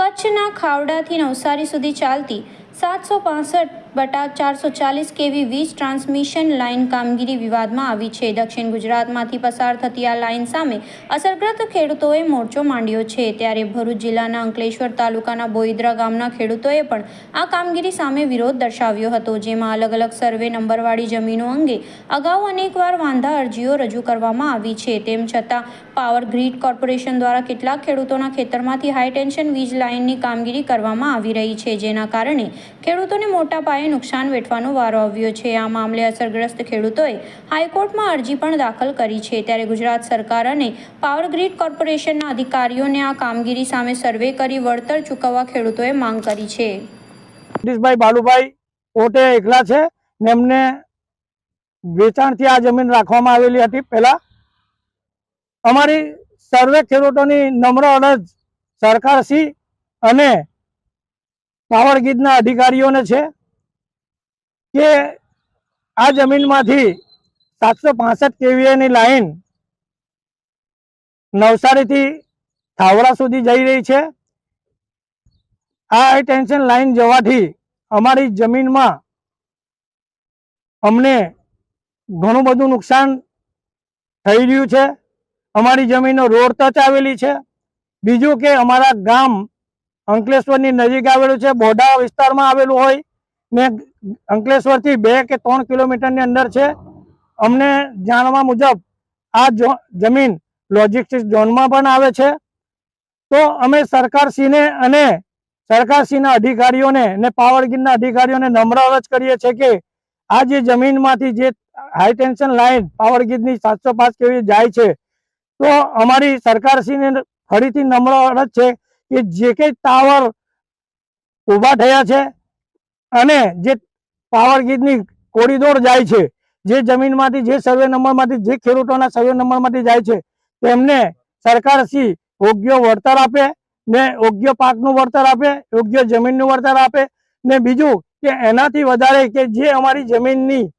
કચ્છના ખાવડાથી નવસારી સુધી ચાલતી સાતસો બટા ચારસો ચાલીસ કેવી વીજ ટ્રાન્સમિશન લાઇન કામગીરી વિવાદમાં આવી છે. દક્ષિણ ગુજરાતમાંથી પસાર થતી આ લાઇન સામે અસરગ્રસ્ત ખેડૂતોએ મોરચો માંડ્યો છે. ત્યારે ભરૂચ જિલ્લાના અંકલેશ્વર તાલુકાના બોઈદરા ગામના ખેડૂતોએ પણ આ કામગીરી સામે વિરોધ દર્શાવ્યો હતો, જેમાં અલગ અલગ સર્વે નંબરવાળી જમીનો અંગે અગાઉ અનેકવાર વાંધા અરજીઓ રજૂ કરવામાં આવી છે. તેમ છતાં, પાવર ગ્રીડ કોર્પોરેશન દ્વારા કેટલાક ખેડૂતોના ખેતરમાંથી હાઈ ટેન્શન વીજ લાઇનની કામગીરી કરવામાં આવી રહી છે, જેના કારણે ખેડૂતોને મોટા પાયે નુકસાન વેઠવાનો વારો આવ્યો છે. આ મામલે અસરગ્રસ્ત ખેડૂતોએ હાઈકોર્ટમાં અરજી પણ દાખલ કરી છે. ત્યારે ગુજરાત સરકાર અને પાવર ગ્રીડ કોર્પોરેશનના અધિકારીઓને આ કામગીરી સામે સર્વે કરી વળતર ચૂકવવા ખેડૂતોએ માંગ કરી છે. જગદીશભાઈ એકલા છે ને એમને વેચાણથી આ જમીન રાખવામાં આવેલી હતી પહેલા. અમારી સર્વે ખેડૂતોની નમ્ર અરજ સરકારશ્રી અને પાવર ગીતના અધિકારીઓને છે. કે આ જમીનમાંથી સાતસો પાસઠ કેવીએની લાઈન નવસારીથી થાવડા સુધી જઈ રહી છે. આ હાઈ લાઈન જવાથી અમારી જમીનમાં અમને ઘણું બધું નુકસાન થઈ રહ્યું છે. અમારી જમીનો રોડ ટચ આવેલી છે. બીજું કે અમારા ગામ અંકલેશ્વરની નજીક આવેલું છે. બોડા વિસ્તારમાં આવેલું હોય ને અંકલેશ્વરથી બે કે ત્રણ કિલોમીટરની અંદર છે. અમને જાણવા મુજબ આ જમીન લોજિસ્ટિક ઝોનમાં પણ આવે છે. તો અમે સરકારશ્રીને અને સરકારશ્રીના અધિકારીઓને ને પાવરગીરના અધિકારીઓને નમ્ર અરજ કરીએ છીએ કે આ જે જમીનમાંથી જે હાઈ ટેન્શન લાઈન પાવરગીરની સાતસો પાંચ કેવી જાય છે. તો અમારી સરકારશ્રીને ફરીથી નમ્ર અરજ છે કે જે કંઈ ટાવર ઊભા થયા છે અને જે પાવર ગ્રીડની કોરિડોર જાય છે, જે જમીનમાંથી જે સર્વે નંબરમાંથી જે ખેડૂતોના સર્વે નંબરમાંથી જાય છે, તેમને સરકારશ્રી યોગ્ય વળતર આપે ને યોગ્ય પાકનું વળતર આપે, યોગ્ય જમીનનું વળતર આપે ને બીજું કે એનાથી વધારે કે જે અમારી જમીનની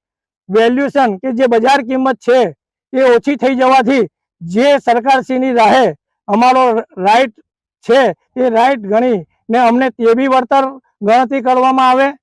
વેલ્યુશન કે જે બજાર કિંમત છે એ ઓછી થઈ જવાથી જે સરકારશ્રીની રાહે અમારો રાઈટ છે એ રાઈટ ગણી ને અમને તે બી વળતર ગણતરી કરવામાં આવે.